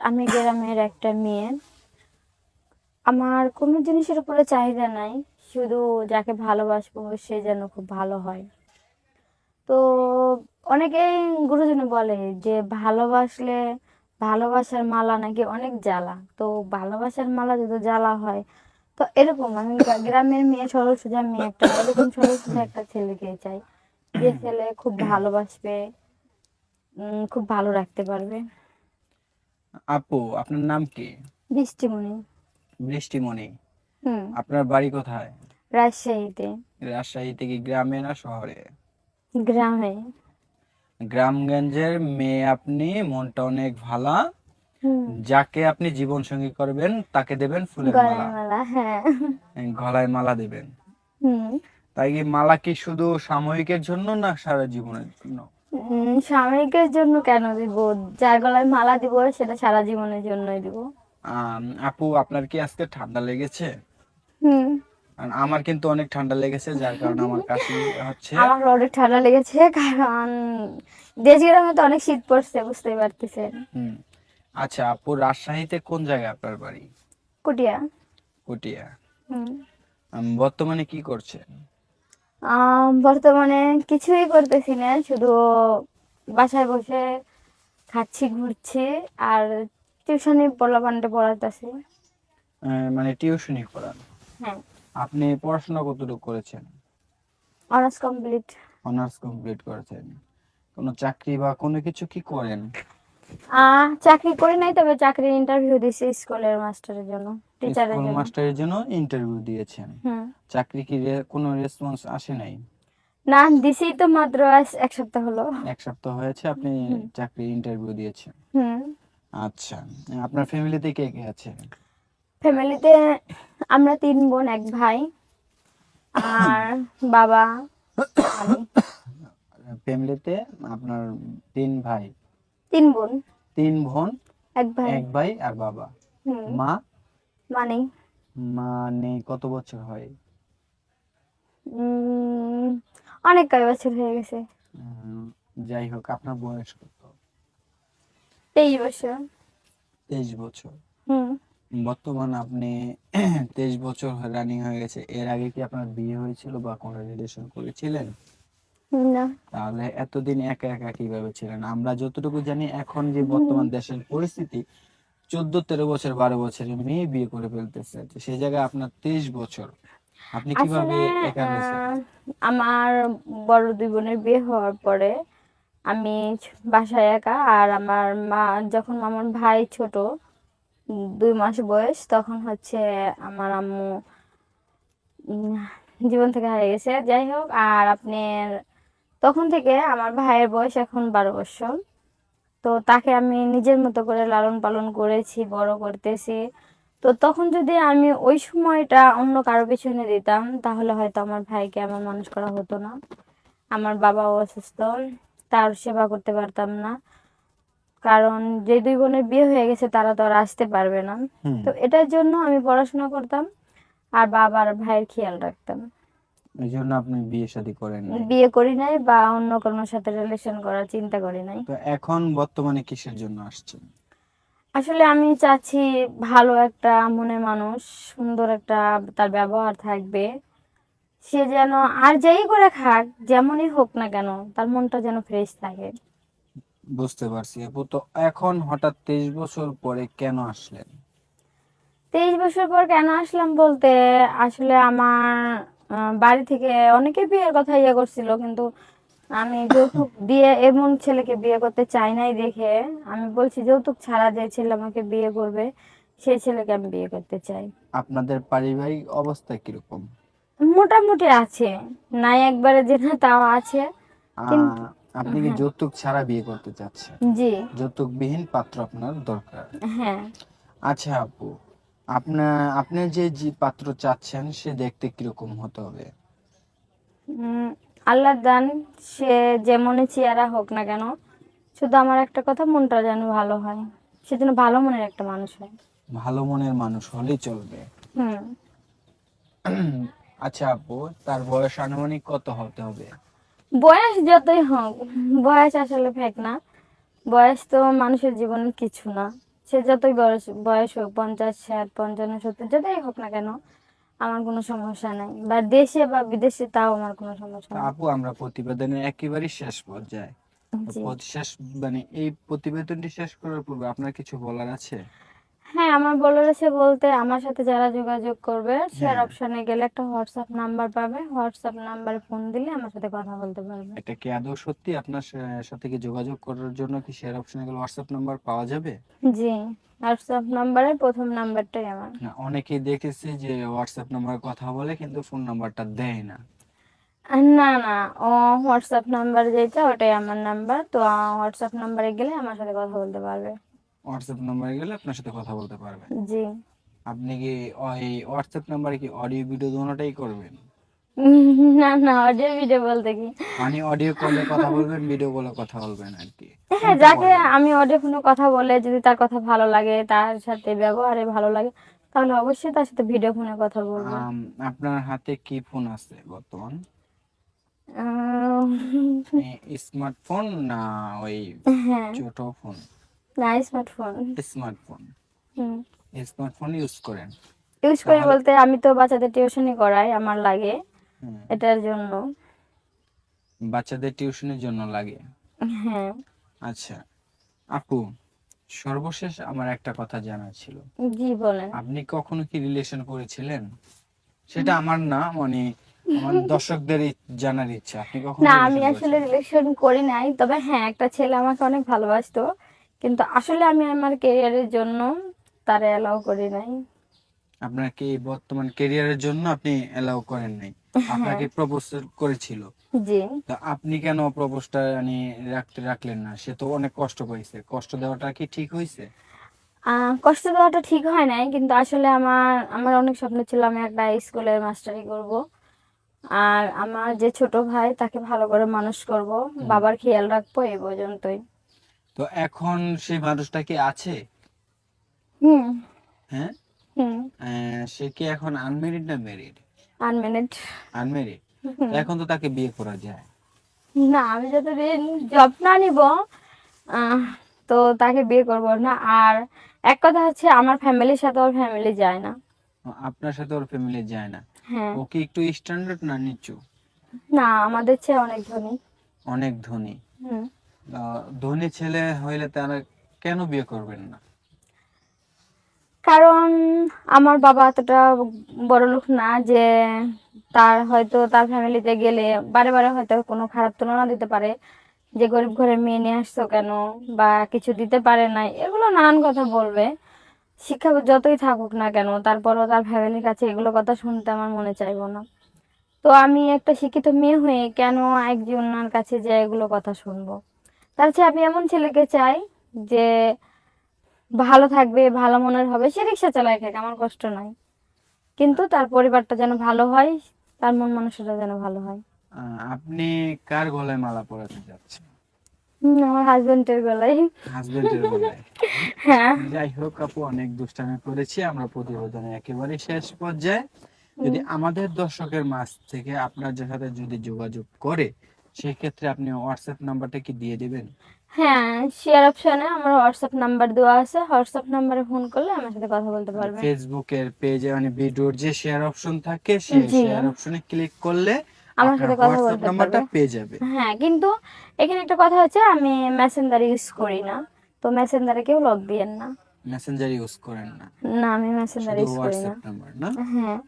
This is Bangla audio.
আমি গ্রামের একটা মেয়ে। আমার কোনো জিনিসের উপরে চাহিদা নাই, শুধু যাকে ভালোবাসবো সে যেন খুব ভালো হয়। তো অনেকেই গুরুজনে বলে যে, ভালোবাসলে ভালোবাসার মালা নাকি অনেক জ্বালা? তো ভালোবাসার মালা যদি জ্বালা হয়, তো এরকম আমি গ্রামের মেয়ে সরল সোজা মেয়ে একটা, এরকম সরল সোজা একটা ছেলেকে চাই। যে ছেলে খুব ভালোবাসবে খুব ভালো রাখতে পারবে। আপু আপনার নাম কি? বৃষ্টিমণি। বৃষ্টিমণি। হুম। আপনার বাড়ি কোথায়? রাজশাহীতে। রাজশাহী থেকে গ্রামে না শহরে? গ্রামে। গ্রামগঞ্জের মেয়ে আপনি মনটা অনেক ভালা। যাকে আপনি জীবন সঙ্গী করবেন তাকে দেবেন ফুলের মালা হ্যাঁ। গলায় মালা দেবেন। হুম। তাই কি মালা কি শুধু সাময়িকের জন্য না সারা জীবনের জন্য? উম, স্বামীকের জন্য কেন দিব? যার গলায় মালা দিব সেটা সারা জীবনের জন্যই দিব। আপু আপনার কি আজকে ঠান্ডা লেগেছে? হুম। আমার কিন্তু অনেক ঠান্ডা লেগেছে যার কারণে আমার কাশি হচ্ছে। আমার অনেক ঠান্ডা লেগেছে কারণ দেশ গ্রামে তো অনেক শীত পড়ছে বুঝতেই পারতেছেন। হুম। আচ্ছা আপু রাজশাহীতে কোন জায়গায় আপনার বাড়ি? কুটিয়া। হুম। বর্তমানে কি করছেন? বর্তমানে কিছুই করতেছি না শুধু বাসায় বসে খাচ্ছি ঘুরছি আর টিউশনি পোলাপানটা পড়াতেছি মানে টিউশনি করান হ্যাঁ। আপনি পড়াশোনা কতটুকু করেছেন? Honours complete. অনার্স কমপ্লিট করেছেন। কোনো চাকরি বা কোনো কিছু কি করেন? চাকরি করি নাই তবে চাকরির ইন্টারভিউ দিছি স্কুলের মাস্টারের জন্য টিচারের জন্য। মাস্টারের জন্য ইন্টারভিউ দিয়েছেন। চাকরি কি কোনো রেসপন্স আসে নাই? না দিছি তো মাত্র এক সপ্তাহ হলো। এক সপ্তাহ হয়েছে আপনি চাকরি ইন্টারভিউ দিয়েছেন। হুম। আচ্ছা আপনার ফ্যামিলিতে কে কে আছে? ফ্যামিলিতে আমরা তিন বোন এক ভাই আর বাবা ফ্যামিলিতে আপনার তিন ভাই। তিন বোন। তিন বোন এক ভাই। এক ভাই আর বাবা। মা? মানে মা নেই কত বছর হয়? অনেক কয় বছর হয়ে গেছে। যাই হোক আপনার বয়স কত? তেইশ বছর। তেইশ বছর। হুম। বর্তমান আপনি তেইশ বছর রানিং হয়ে গেছে। এর আগে কি আপনার বিয়ে হয়েছিল বা কোনো রিলেশন করেছিলেন? না। তাহলে এতদিন একা একা কীভাবে ছিলেন? আমরা যতটুকু জানি এখন যে বর্তমান দেশের পরিস্থিতি চোদ্দ তেরো বছর বারো বছরের মেয়ে বিয়ে করে ফেলতেছে। সেই জায়গায় আপনার তেইশ বছর। আপনি কীভাবে একা আমার বড় দুই বোনের বিয়ে হওয়ার পরে আমি বাসায় একা আর আমার মা যখন আমার ভাই ছোট দুই মাস বয়স তখন হচ্ছে আমার আম্মু জীবন থেকে হারিয়ে গেছে। যাই হোক আর আপনার তখন থেকে আমার ভাইয়ের বয়স এখন বারো বছর। তো তাকে আমি নিজের মতো করে লালন পালন করেছি বড় করতেছি। তো তখন যদি আমি ওই সময়টা অন্য কারও পেছনে দিতাম তাহলে হয়তো আমার ভাইকে আমার মানুষ করা হতো না। আমার বাবাও অসুস্থ তার সেবা করতে পারতাম না। কারণ যে দুই বোনের বিয়ে হয়ে গেছে তারা তো আর আসতে পারবে না। তো এটার জন্য আমি পড়াশোনা করতাম আর বাবার ভাইয়ের খেয়াল রাখতাম। এই জন্য আপনি বিয়ে শাদী করেন নাই। বিয়ে করি নাই বা অন্য কারোর সাথে রিলেশন করার চিন্তা করি নাই। তো এখন বর্তমানে কিসের জন্য আসছেন? আসলে আমি চাচ্ছি ভালো একটা মনের মানুষ সুন্দর একটা তার ব্যবহার থাকবে। সে যেন আর যেই করে খাক যেমনই হোক না কেন তার মনটা যেন ফ্রেশ থাকে। বুঝতে পারছি আপু। তো এখন হঠাৎ তেইশ বছর পরে কেন আসলেন? তেইশ বছর পর কেন আসলাম বলতে আসলে আমার বাড়ি থেকে অনেকে বিয়ের কথা ইয়ে করছিল কিন্তু আমি যৌতুক দিয়ে এমন ছেলেকে বিয়ে করতে চাই নাই দেখে। আমি বলছি যৌতুক ছাড়া যে ছেলে আমাকে বিয়ে করবে সেই ছেলেকে আমি বিয়ে করতে চাই। আপনাদের পারিবারিক অবস্থা কীরকম? মোটামুটি আছে। নাই একবারে যে না তাও আছে। আপনি কি যৌতুক ছাড়া বিয়ে করতে চাচ্ছেন? জি। যৌতুকবিহীন পাত্র আপনার দরকার। হ্যাঁ। আচ্ছা আপু আপনার আপনি যে যে পাত্র চাচ্ছেন সে দেখতে কীরকম হতে হবে? উম, আল্লাহর দান সে যেমনই চেহারা হোক না কেন শুধু আমার একটা কথা মনটা যেন ভালো হয়। সে যেন ভালো মনের একটা মানুষ হয়। ভালো মনের মানুষ হলেই চলবে। হুম। আচ্ছা আপু তার বয়স আনুমানিক কত হতে হবে? বয়স যতই হোক বয়স আসলে ফেক না। বয়স তো মানুষের জীবনে কিছু না। সে যতই বয়স বয়স হোক পঞ্চাশ ষাট পঞ্চান্ন সত্তর যতই হোক না কেন আমার কোনো সমস্যা নাই। বা দেশে বা বিদেশে তাও আমার কোনো সমস্যা নাই। আপু আমরা প্রতিবেদনের একেবারে শেষ পর্যায়ে। শেষ মানে এই প্রতিবেদনটি শেষ করার পূর্বে আপনার কিছু বলার আছে? আমার বলার আছে বলতে আমার সাথে যারা যোগাযোগ করবে শেয়ার হ্যাঁ। অপশনে গেলে একটা হোয়াটসঅ্যাপ নাম্বার পাবে। হোয়াটসঅ্যাপ নাম্বারে ফোন দিলে আমার সাথে কথা বলতে পারবে। এটা কি আদৌ সত্যি? আপনার সাথে কি যোগাযোগ করার জন্য কি শেয়ার অপশনে গেলে হোয়াটসঅ্যাপ নাম্বার পাওয়া যাবে? জি হোয়াটসঅ্যাপ নাম্বারের প্রথম নাম্বারটাই আমার। না অনেকেই দেখেছি যে হোয়াটসঅ্যাপ নাম্বারে কথা বলে কিন্তু ফোন নাম্বারটা দেয় না। না না ও হোয়াটসঅ্যাপ নাম্বার যেটা ওটাই আমার নাম্বার তো হোয়াটসঅ্যাপ নাম্বারে গেলে আমার সাথে কথা বলতে পারবে। হোয়াটসঅ্যাপ নাম্বারে গেলে আপনার সাথে কথা বলতে পারবে জি। আপনি কি ওই হোয়াটসঅ্যাপ নাম্বারে কি অডিও ভিডিও দুটোটাই করবেন? না না অডিও ভিডিও বলতে কি? মানে অডিও কলে কথা বলবেন ভিডিও কলে কথা বলবেন আর কি। হ্যাঁ যাকে আমি অডিও ফোনে কথা বলে যদি তার কথা ভালো লাগে তার সাথে ব্যবহারে ভালো লাগে তাহলে অবশ্যই তার সাথে ভিডিও ফোনে কথা বলব। আপনার হাতে কি ফোন আছে বর্তমান? স্মার্টফোন না ওই হ্যাঁ। ছোট ফোন না স্মার্টফোন স্মার্টফোন হুম। স্মার্টফোন ইউজ করেন। ইউজ করি বলতে আমি তো বাচ্চাদের টিউশনই করাই আমার লাগে। এটার জন্য। বাচ্চাদের টিউশনের জন্য লাগে। হ্যাঁ। আচ্ছা আপু সর্বশেষ আমার একটা কথা জানার ছিল। জি বলেন। আপনি কখনো কি রিলেশন করেছিলেন? সেটা আমার না মানে আমার দর্শকদের জানার ইচ্ছা। আপনি কখনো না আমি আসলে রিলেশন করি নাই তবে হ্যাঁ একটা ছেলে আমাকে অনেক ভালোবাসতো। কিন্তু আসলে আমি আমার ক্যারিয়ারের জন্য তারে অ্যালাউ করি নাই। আপনার কি বর্তমান ক্যারিয়ারের জন্য আপনি এলাও করেন নাই। আপনাকে প্রপোজ করেছিল। জি। তো আপনি কেন প্রপোজটা মানে রাখতে রাখলেন না? সে তো অনেক কষ্ট পাইছে। কষ্ট দেওয়াটা কি ঠিক হয়েছে কষ্ট দেওয়াটা ঠিক হয় নাই কিন্তু আসলে আমার আমার অনেক স্বপ্ন ছিল আমি একটা স্কুলের মাস্টারি করব। আর আমার যে ছোট ভাই তাকে ভালো করে মানুষ করব। বাবার খেয়াল রাখব এই পর্যন্তই। তো এখন সেই মানুষটা কি আছে? হুম। হ্যাঁ? হুম। সে কি এখন আনমেরিড না মেরিড আনম্যানেড আনমেরিড এখন তো তাকে বিয়ে করা যায়। না আমি যতদিন জব না নিব তো তাকে বিয়ে করব না। আর এক কথা হচ্ছে আমার ফ্যামিলির সাথে ওর ফ্যামিলি যায় না। আপনার সাথে ওর ফ্যামিলি যায় না? হ্যাঁ। ও কি একটু স্ট্যান্ডার্ড না নিচু? না আমাদের চেয়ে অনেক ধনী। অনেক ধনী। হুম। ধনী ছেলে হইলে তারা কেন বিয়ে করবেন না? কারণ আমার বাবা এতটা বড় লোক না যে তার হয়তো তার ফ্যামিলিতে গেলে বারে বারে হয়তো কোনো খারাপ তুলনা দিতে পারে যে গরিব ঘরে মেয়ে নিয়ে আসছো কেন বা কিছু দিতে পারে নাই, এগুলো নানান কথা বলবে। শিক্ষা যতই থাকুক না কেন, তারপরও তার ফ্যামিলির কাছে এগুলো কথা শুনতে আমার মনে চাইব না। তো আমি একটা শিক্ষিত মেয়ে হয়ে কেন একজনের কাছে যে এগুলো কথা শুনব? তার চেয়ে আমি এমন ছেলেকে চাই যে ভালো থাকবে ভালো মনের হবে সে রিক্সা চালায় খাক আমার কষ্ট নাই। কিন্তু তার পরিবারটা যেন ভালো হয় তার মন মানুষটা যেন ভালো হয়। আপনি কার গলায় মালা পরাতে যাচ্ছেন? আমার হাজবেন্ডের গলায়। হাজবেন্ডের গলায়। হ্যাঁ। যাই হোক আপু অনেক দুষ্টামি করেছি আমরা প্রতিবেদনে একেবারে শেষ পর্যায়ে। যদি আমাদের দর্শকের মাঝ থেকে আপনার সাথে যদি যোগাযোগ করে সেই ক্ষেত্রে আপনি হোয়াটসঅ্যাপ নাম্বারটা কি দিয়ে দিবেন? হ্যাঁ শেয়ার অপশনে আমার হোয়াটসঅ্যাপ নাম্বার দেওয়া আছে। হোয়াটসঅ্যাপ নাম্বারে ফোন করলে আমার সাথে কথা বলতে পারবে ফেসবুকের পেজে মানে ভিডিওর যে শেয়ার অপশন থাকে সেই শেয়ার অপশনে ক্লিক করলে আমার সাথে কথা বলতে নাম্বারটা পেয়ে যাবে। হ্যাঁ কিন্তু এখানে একটা কথা হচ্ছে আমি মেসেঞ্জার ইউজ করি না। তো মেসেঞ্জারে কেউ লক দিয়েন না। মেসেঞ্জার ইউজ করেন না। না আমি মেসেঞ্জার ইউজ করি না। হোয়াটসঅ্যাপ নাম্বার না? হ্যাঁ।